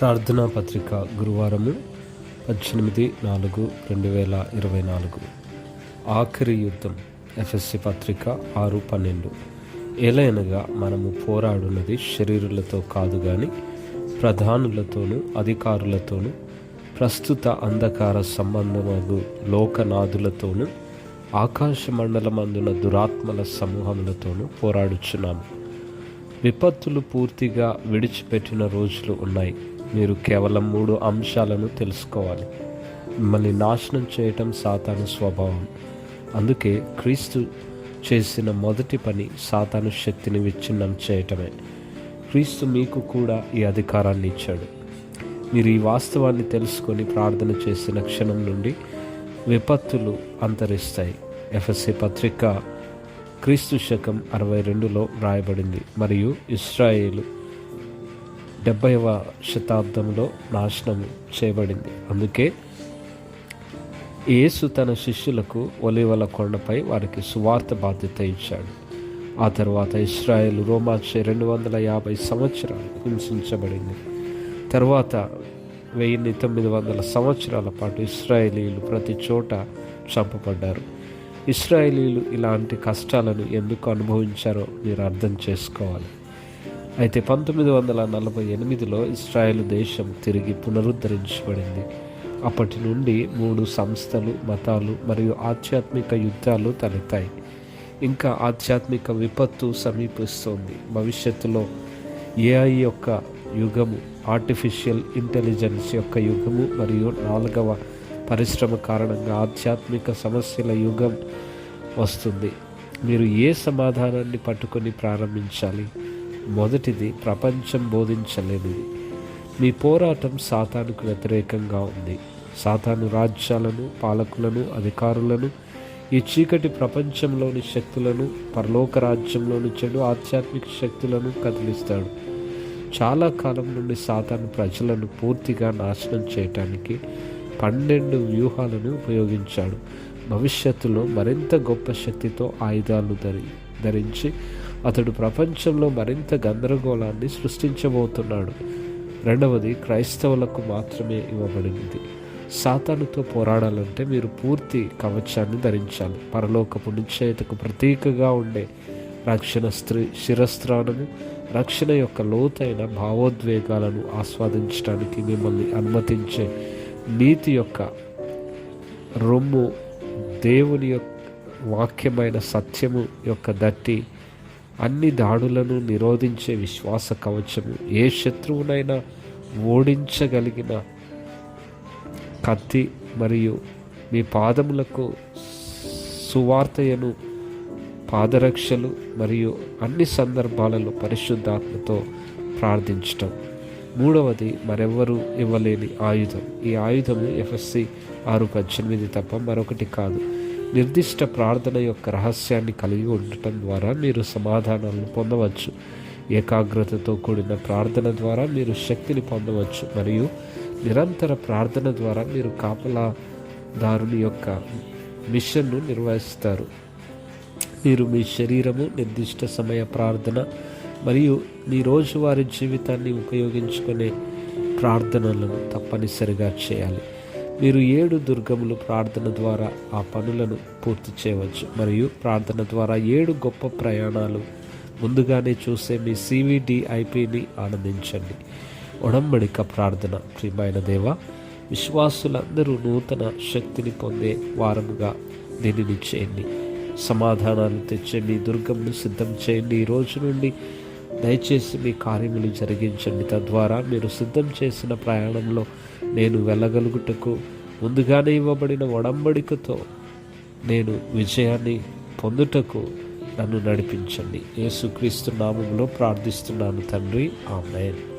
ప్రార్థనా పత్రిక గురువారము పద్దెనిమిది నాలుగు రెండు వేల ఇరవై నాలుగు. ఆఖరి యుద్ధం ఎఫ్ఎస్సి పత్రిక ఆరు పన్నెండు. ఏలైనగా మనము పోరాడున్నది శరీరులతో కాదు కానీ ప్రధానులతోనూ అధికారులతోనూ ప్రస్తుత అంధకార సంబంధమగు లోకనాథులతోనూ ఆకాశ మండలమందున దురాత్మల సమూహములతోనూ పోరాడుచున్నాము. విపత్తులు పూర్తిగా విడిచిపెట్టిన రోజులు ఉన్నాయి. మీరు కేవలం మూడు అంశాలను తెలుసుకోవాలి. మిమ్మల్ని నాశనం చేయటం సాతాను స్వభావం. అందుకే క్రీస్తు చేసిన మొదటి పని సాతాను శక్తిని విచ్ఛిన్నం చేయటమే. క్రీస్తు మీకు కూడా ఈ అధికారాన్ని ఇచ్చాడు. మీరు ఈ వాస్తవాన్ని తెలుసుకొని ప్రార్థన చేసిన క్షణం నుండి విపత్తులు అంతరిస్తాయి. ఎఫ్ఎస్సి పత్రిక క్రీస్తు శకం అరవై రెండులో రాయబడింది. మరియు ఇస్రాయేలు డెబ్బైవ శతాబ్దంలో నాశనం చేయబడింది. అందుకే యేసు తన శిష్యులకు ఒలివల కొండపై వారికి సువార్త బాధ్యత ఇచ్చాడు. ఆ తర్వాత ఇస్రాయేల్ రోమాచే రెండు వందల యాభై సంవత్సరాలు హింసించబడింది. తర్వాత వెయ్యి తొమ్మిది వందల సంవత్సరాల పాటు ఇస్రాయేలీలు ప్రతి చోట చంపబడ్డారు. ఇస్రాయేలీలు ఇలాంటి కష్టాలను ఎందుకు అనుభవించారో మీరు అర్థం చేసుకోవాలి. అయితే పంతొమ్మిది వందల నలభై ఎనిమిదిలో ఇస్రాయేల్ దేశం తిరిగి పునరుద్ధరించబడింది. అప్పటి నుండి మూడు సంస్థలు మతాలు మరియు ఆధ్యాత్మిక యుద్ధాలు తలెత్తాయి. ఇంకా ఆధ్యాత్మిక విపత్తు సమీపిస్తోంది. భవిష్యత్తులో ఏఐ యొక్క యుగము ఆర్టిఫిషియల్ ఇంటెలిజెన్స్ యొక్క యుగము మరియు నాలుగవ పరిశ్రమ కారణంగా ఆధ్యాత్మిక సమస్యల యుగం వస్తుంది. మీరు ఏ సమాధానాన్ని పట్టుకొని ప్రారంభించాలి? మొదటిది ప్రపంచం బోధించలేనిది. మీ పోరాటం సాతానుకు వ్యతిరేకంగా ఉంది. సాతాను రాజ్యాలను పాలకులను అధికారులను ఈ చీకటి ప్రపంచంలోని శక్తులను పరలోక రాజ్యంలోని చెడు ఆధ్యాత్మిక శక్తులను కదిలిస్తాడు. చాలా కాలం నుండి సాతాను ప్రజలను పూర్తిగా నాశనం చేయటానికి పన్నెండు వ్యూహాలను ఉపయోగించాడు. భవిష్యత్తులో మరింత గొప్ప శక్తితో ఆయుధాలు ధరి ధరించి అతడు ప్రపంచంలో మరింత గందరగోళాన్ని సృష్టించబోతున్నాడు. రెండవది క్రైస్తవులకు మాత్రమే ఇవ్వబడినది. సాతానుతో పోరాడాలంటే మీరు పూర్తి కవచాన్ని ధరించాలి. పరలోకపు నిశ్చయతకు ప్రతీకగా ఉండే రక్షణ స్త్రీ శిరస్త్రానము రక్షణ యొక్క లోతైన భావోద్వేగాలను ఆస్వాదించడానికి మిమ్మల్ని అనుమతించే నీతి యొక్క రొమ్ము దేవుని యొక్క వాక్యమైన సత్యము యొక్క దట్టి అన్ని దాడులను నిరోధించే విశ్వాస కవచము. ఏ శత్రువునైనా ఓడించగలిగిన కత్తి మరియు మీ పాదములకు సువార్తయను పాదరక్షలు మరియు అన్ని సందర్భాలలో పరిశుద్ధాత్మతో ప్రార్థించటం. మూడవది మరెవ్వరూ ఇవ్వలేని ఆయుధం. ఈ ఆయుధము ఎఫ్ఎస్సి ఆరు పద్దెనిమిది తప్ప మరొకటి కాదు. నిర్దిష్ట ప్రార్థన యొక్క రహస్యాన్ని కలిగి ఉండటం ద్వారా మీరు సమాధానాలను పొందవచ్చు. ఏకాగ్రతతో కూడిన ప్రార్థన ద్వారా మీరు శక్తిని పొందవచ్చు మరియు నిరంతర ప్రార్థన ద్వారా మీరు కాపలాదారుని యొక్క మిషన్ను నిర్వహిస్తారు. మీరు మీ శరీరము నిర్దిష్ట సమయ ప్రార్థన మరియు మీ రోజువారి జీవితాన్ని ఉపయోగించుకునే ప్రార్థనలను తప్పనిసరిగా చేయాలి. మీరు ఏడు దుర్గములు ప్రార్థన ద్వారా ఆ పనులను పూర్తి చేయవచ్చు. మరియు ప్రార్థన ద్వారా ఏడు గొప్ప ప్రయాణాలు ముందుగానే చూసే మీ సివిడిఐపిని ఆనందించండి. ఉడంబడిక ప్రార్థన. ప్రియమైన దేవ విశ్వాసులందరూ నూతన శక్తిని పొందే వారముగా దీనిని చేయండి. సమాధానాలు తెచ్చే మీ దుర్గంను సిద్ధం చేయండి. ఈ రోజు నుండి దయచేసి మీ కార్యములు జరిగించండి. తద్వారా మీరు సిద్ధం చేసిన ప్రయాణంలో నేను వెళ్ళగలుగుటకు ముందుగానే ఇవ్వబడిన ఒడంబడికతో నేను విజయాన్ని పొందుటకు నన్ను నడిపించండి. యేసుక్రీస్తు నామంలో ప్రార్థిస్తున్నాను తండ్రి. ఆమెన్.